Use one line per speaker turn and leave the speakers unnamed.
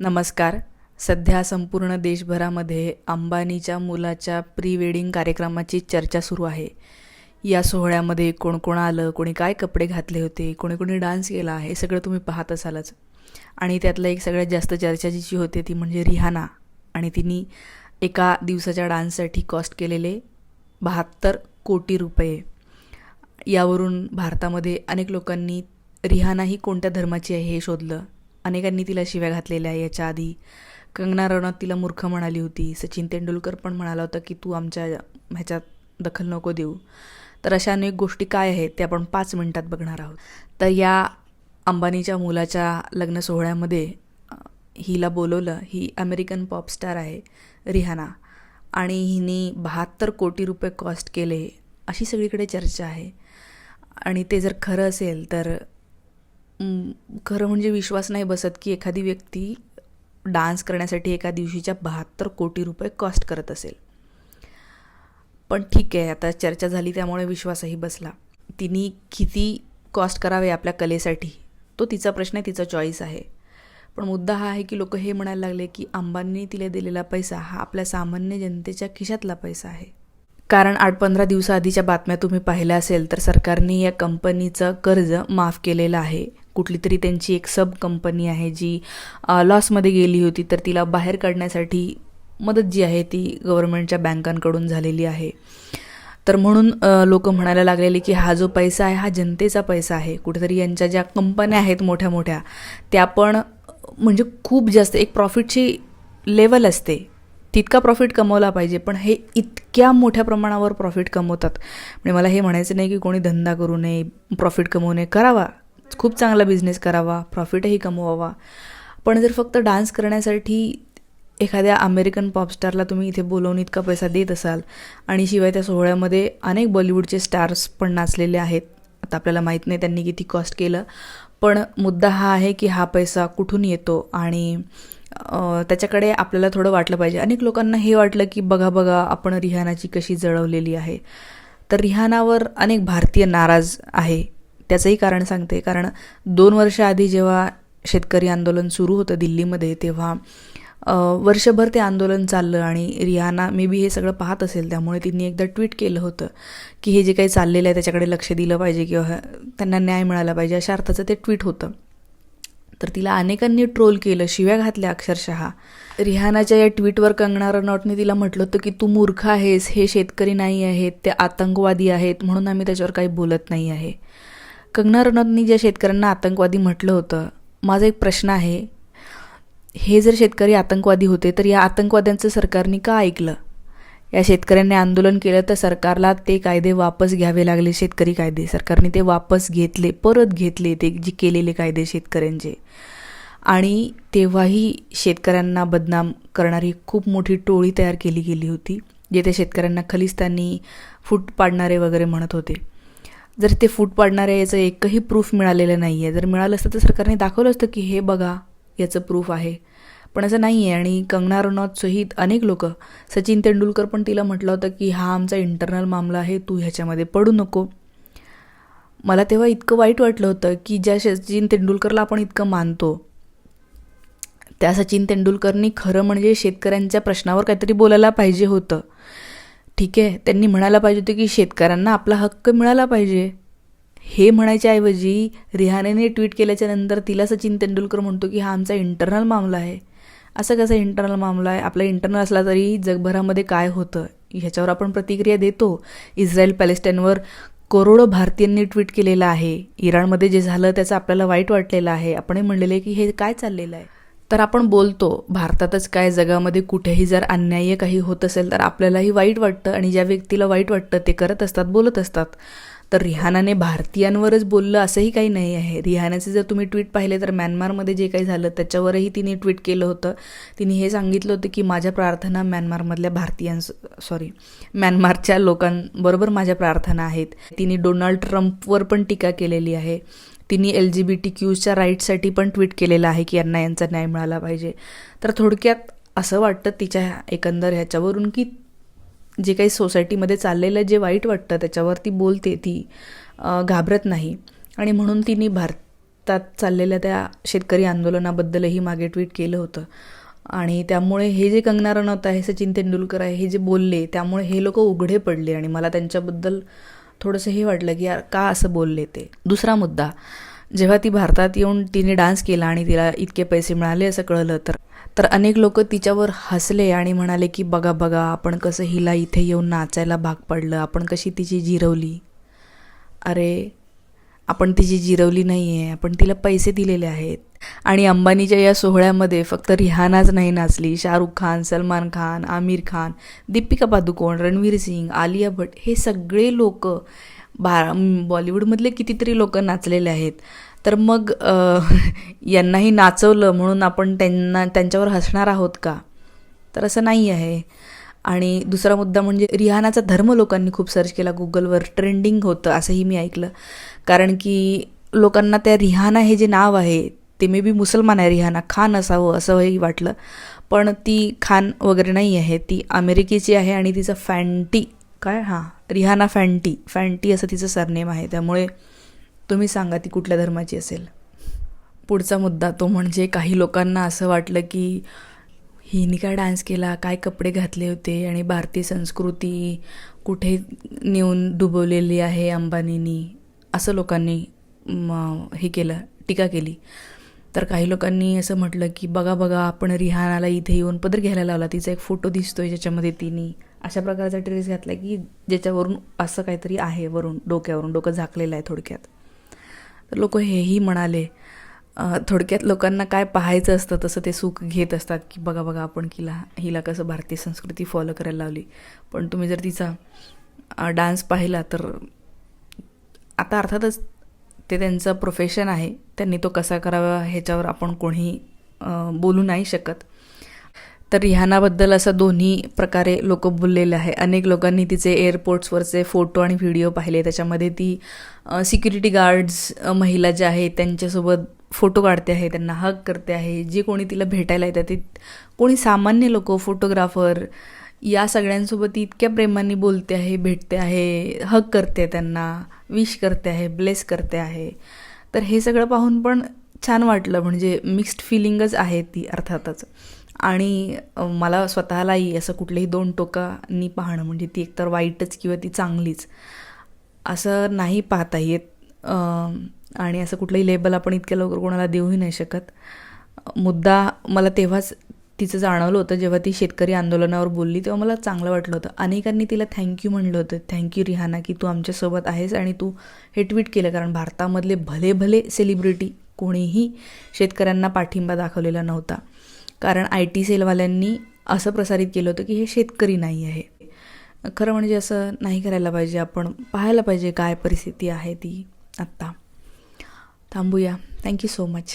नमस्कार. सध्या संपूर्ण देशभरामध्ये अंबानीच्या मुलाच्या प्री वेडिंग कार्यक्रमाची चर्चा सुरू आहे. या सोहळ्यामध्ये कोण कोण आलं कोणी काय कपडे घातले होते कोणी कोणी डान्स केला हे सगळं तुम्ही पाहत असालच. आणि त्यातलं एक सगळ्यात जास्त चर्चा जिची होते ती म्हणजे रिहाना आणि तिने एका दिवसाच्या डान्ससाठी कॉस्ट केलेले बहात्तर कोटी रुपये. यावरून भारतामध्ये अनेक लोकांनी रिहाना ही कोणत्या धर्माची आहे हे शोधलं. अनेकांनी तिला शिव्या घातलेल्या आहे. याच्या आधी कंगना रनौत तिला मूर्ख म्हणाली होती. सचिन तेंडुलकर पण म्हणाला होता की तू आमच्या ह्याच्यात दखल नको देऊ. तर अशा अनेक गोष्टी काय आहेत ते आपण पाच मिनिटात बघणार आहोत. तर या अंबानीच्या मुलाच्या लग्न सोहळ्यामध्ये हिला बोलवलं. ही अमेरिकन पॉपस्टार आहे रिहाना. आणि हिने बहात्तर कोटी रुपये कॉस्ट केले. अशी सगळीकडे चर्चा आहे. आणि ते जर खरं असेल तर खरं म्हणजे विश्वास नाही बसत की एखादी व्यक्ती डान्स करण्यासाठी एका दिवशीच्या बहात्तर कोटी रुपये कॉस्ट करत असेल. पण ठीक आहे आता चर्चा झाली त्यामुळे विश्वासही बसला. तिने किती कॉस्ट करावे आपल्या कलेसाठी? तो तिचा प्रश्न आहे तिचा चॉईस आहे. पण मुद्दा हा आहे की लोक हे म्हणायला लागले की अंबांनी तिला दिलेला पैसा हा आपल्या सामान्य जनतेच्या खिशातला पैसा आहे. कारण आठ पंधरा दिवसाआधीच्या बातम्या तुम्ही पाहिल्या असेल तर सरकारने या कंपनीचं कर्ज माफ केलेलं आहे. कुठली तरी त्यांची एक सब कंपनी आहे जी लॉसमध्ये गेली होती तर तिला बाहेर काढण्यासाठी मदत जी आहे ती गव्हर्नमेंटच्या बँकांकडून झालेली आहे. तर म्हणून लोक म्हणायला लागलेले की हा जो पैसा आहे हा जनतेचा पैसा आहे. कुठेतरी यांच्या ज्या कंपन्या आहेत मोठ्या मोठ्या त्या पण म्हणजे खूप जास्त एक प्रॉफिटची लेवल असते. तितका प्रॉफिट कमवला पाहिजे. पण हे इतक्या मोठ्या प्रमाणावर प्रॉफिट कमवतात. म्हणजे मला हे म्हणायचं नाही की कोणी धंदा करू नये प्रॉफिट कमवू नये. करावा. खूप चांगला बिझनेस करावा. प्रॉफिटही कमवावा. पण जर फक्त डान्स करण्यासाठी एखाद्या अमेरिकन पॉपस्टारला तुम्ही इथे बोलवून इतका पैसा देत असाल आणि शिवाय त्या सोहळ्यामध्ये अनेक बॉलिवूडचे स्टार्स पण नाचलेले आहेत. आता आपल्याला माहीत नाही त्यांनी किती कॉस्ट केलं. पण मुद्दा हा आहे की हा पैसा कुठून येतो आणि त्याच्याकडे आपल्याला थोडं वाटलं पाहिजे. अनेक लोकांना हे वाटलं की बघा बघा आपण रिहानाची कशी जळवलेली आहे. तर रिहानावर अनेक भारतीय नाराज आहे. त्याचंही कारण सांगते. कारण दोन वर्ष आधी जेव्हा शेतकरी आंदोलन सुरू होतं दिल्लीमध्ये तेव्हा वर्षभर ते आंदोलन चाललं आणि रिहाना मे बी हे सगळं पाहत असेल. त्यामुळे तिने एकदा ट्विट केलं होतं की हे जे काही चाललेलं आहे त्याच्याकडे लक्ष दिलं पाहिजे किंवा ह- त्यांना न्याय मिळाला पाहिजे अशा अर्थाचं ते ट्विट होतं. तर तिला अनेकांनी ट्रोल केलं शिव्या घातल्या अक्षरशः. रिहानाच्या या ट्विटवर कंगना रनौटने तिला म्हटलं होतं की तू मूर्ख आहेस हे शेतकरी नाही आहेत ते आतंकवादी आहेत म्हणून आम्ही त्याच्यावर काही बोलत नाही आहे. कंगना रनौतनी ज्या शेतकऱ्यांना आतंकवादी म्हटलं होतं माझा एक प्रश्न आहे हे जर शेतकरी आतंकवादी होते तर या आतंकवाद्यांचं सरकारने का ऐकलं? या शेतकऱ्यांनी आंदोलन केलं तर सरकारला ते कायदे वापस घ्यावे लागले. शेतकरी कायदे. सरकारने ते वापस घेतले परत घेतले ते जे केलेले कायदे शेतकऱ्यांचे. आणि तेव्हाही शेतकऱ्यांना बदनाम करणारी खूप मोठी टोळी तयार केली गेली होती जे त्या शेतकऱ्यांना खलिस्तानी फूट पाडणारे वगैरे म्हणत होते. जर ते फूट पाडणारे याचं एकही प्रूफ मिळालेलं नाही आहे जर मिळालं असतं तर सरकारने दाखवलं असतं की हे बघा याचं प्रूफ आहे. पण असं नाही आहे आणि कंगना रनौत सहित अनेक लोक सचिन तेंडुलकर पण तिला म्हटलं होतं की हा आमचा इंटरनल मामला आहे तू ह्याच्यामध्ये पडू नको. मला तेव्हा इतकं वाईट वाटलं होतं की ज्या सचिन तेंडुलकरला आपण इतकं मानतो त्या सचिन तेंडुलकरनी खरं म्हणजे शेतकऱ्यांच्या प्रश्नावर काहीतरी बोलायला पाहिजे होतं. ठीक आहे त्यांनी म्हणायला पाहिजे होतं की शेतकऱ्यांना आपला हक्क मिळाला पाहिजे. हे म्हणायच्या ऐवजी रिहानेने ट्विट केल्याच्यानंतर तिला सचिन तेंडुलकर म्हणतो की हा आमचा इंटरनल मामला आहे. असं कसं इंटरनल मामला आहे? आपला इंटरनल असला तरी जगभरामध्ये काय होतं? ह्याच्यावर आपण प्रतिक्रिया देतो. इस्रायल पॅलेस्टाईनवर करोडो भारतीयांनी ट्विट केलेलं आहे. इराणमध्ये जे झालं त्याचं आपल्याला वाईट वाटलेलं आहे. आपणही म्हणलेलं आहे की हे काय चाललेलं आहे? तर आपण बोलतो भारतातच काय जगामध्ये कुठेही जर अन्याय काही होत असेल तर आपल्यालाही वाईट वाटतं आणि ज्या व्यक्तीला वाईट वाटतं ते करत असतात बोलत असतात. तर रिहानाने भारतीयांवरच बोललं असंही काही नाही आहे. रिहानाचे जर तुम्ही ट्विट पाहिले तर म्यानमारमध्ये जे काही झालं त्याच्यावरही तिने ट्विट केलं होतं. तिने हे सांगितलं होतं की माझ्या प्रार्थना म्यानमारमधल्या भारतीयां सॉरी म्यानमारच्या लोकांबरोबर माझ्या प्रार्थना आहेत. तिने डोनाल्ड ट्रम्पवर पण टीका केलेली आहे. तिने एल जी बी टी क्यूजच्या राईटसाठी पण ट्विट केलेलं आहे की यांना यांचा न्याय मिळाला पाहिजे. तर थोडक्यात असं वाटतं तिच्या एकंदर ह्याच्यावरून की जे काही सोसायटीमध्ये चाललेलं जे वाईट वाटतं त्याच्यावर ती बोलते ती घाबरत नाही. आणि म्हणून तिने भारतात चाललेल्या त्या शेतकरी आंदोलनाबद्दलही मागे ट्विट केलं होतं. आणि त्यामुळे हे जे कंगना रनौत आहे सचिन तेंडुलकर आहे हे जे बोलले त्यामुळे हे लोक उघडे पडले आणि मला त्यांच्याबद्दल थोडंसं हे वाटलं की यार का असं बोलले ते? दुसरा मुद्दा जेव्हा ती भारतात येऊन तिने डान्स केला आणि तिला इतके पैसे मिळाले असं कळलं तर तर अनेक लोक तिच्यावर हसले आणि म्हणाले की बघा बघा आपण कसं हिला इथे येऊन नाचायला भाग पडलं. आपण कशी तिची जिरवली? अरे आपण तिची जिरवली नाही आहे आपण तिला पैसे दिलेले आहेत. आणि अंबानीच्या या सोहळ्यामध्ये फक्त रिहानाच नाही नाचली. शाहरुख खान सलमान खान आमिर खान दीपिका पादुकोण रणवीर सिंग आलिया भट हे सगळे लोक बा बॉलिवूडमधले कितीतरी लोक नाचलेले आहेत. तर मग यांनाही नाचवलं म्हणून आपण त्यांना त्यांच्यावर हसणार आहोत का? तर असं नाही आहे. आणि दुसरा मुद्दा म्हणजे रिहानाचा धर्म लोकांनी खूप सर्च केला. गुगलवर ट्रेंडिंग होतं असंही मी ऐकलं. कारण की लोकांना त्या रिहाना हे जे नाव आहे ते मे बी मुसलमान आहे. रिहाना खान असावं असंही वाटलं. पण ती खान वगैरे नाही आहे. ती अमेरिकेची आहे आणि तिचं फॅन्टी काय? हां. रिहाना फॅन्टी. फॅन्टी असं तिचं सरनेम आहे. त्यामुळे तुम्ही सांगा ती कुठल्या धर्माची असेल. पुढचा मुद्दा तो म्हणजे काही लोकांना असं वाटलं की हिने काय डान्स केला काय कपडे घातले होते आणि भारतीय संस्कृती कुठे नेऊन डुबवलेली आहे अंबानीनी? असं लोकांनी हे केलं टीका केली. तर काही लोकांनी असं म्हटलं की बघा बघा आपण रिहानाला इथे येऊन पदर घ्यायला लावला. तिचा एक फोटो दिसतोय ज्याच्यामध्ये तिने अशा प्रकारचा ड्रेस घातला की ज्याच्यावरून असं काहीतरी आहे वरून डोक्यावरून डोकं झाकलेलं आहे थोडक्यात. तर लोक हेही म्हणाले थोडक्यात लोकांना काय पाहायचं असतं तसं ते सुख घेत असतात की बघा बघा आपण किला हिला कसं भारतीय संस्कृती फॉलो करायला लावली. पण तुम्ही जर तिचा डान्स पाहिला तर आता अर्थातच ते त्यांचं प्रोफेशन आहे त्यांनी तो कसा करावा ह्याच्यावर आपण कोणीही बोलू नाही शकत. तर रिहानाबद्दल असं दोन्ही प्रकारे लोक बोललेले आहे. अनेक लोकांनी तिचे एअरपोर्ट्सवरचे फोटो आणि व्हिडिओ पाहिले. त्याच्यामध्ये ती सिक्युरिटी गार्ड्स महिला ज्या आहेत त्यांच्यासोबत फोटो काढते आहे त्यांना हक करते आहे. जे कोणी तिला भेटायला येतात ते कोणी सामान्य लोक फोटोग्राफर या सगळ्यांसोबत ती इतक्या प्रेमाने बोलते आहे भेटते आहे हक करते त्यांना विश करते आहे ब्लेस करते आहे. तर हे सगळं पाहून पण छान वाटलं. म्हणजे मिक्स्ड फिलिंगच आहे ती अर्थातच. आणि मला स्वतःलाही असं कुठलेही दोन टोकांनी पाहणं म्हणजे ती एकतर वाईटच किंवा ती चांगलीच असं नाही पाहता येत. आणि असं कुठलंही लेबल आपण इतक्या लवकर कोणाला देऊही नाही शकत. मुद्दा मला तेव्हाच तिचं जाणवलं होतं जेव्हा ती शेतकरी आंदोलनावर बोलली तेव्हा मला चांगलं वाटलं होतं. अनेकांनी तिला थँक्यू म्हणलं होतं. थँक्यू रिहाना की तू आमच्यासोबत आहेस आणि तू हे ट्विट केलं. कारण भारतामधले भले भले सेलिब्रिटी कोणीही शेतकऱ्यांना पाठिंबा दाखवलेला नव्हता. कारण आय टी सेलवाल्यांनी असं प्रसारित केलं होतं की हे शेतकरी नाही आहे. खरं म्हणजे असं नाही करायला पाहिजे. आपण पाहायला पाहिजे काय परिस्थिती आहे ती. आत्ता थांबूया. Thank you so much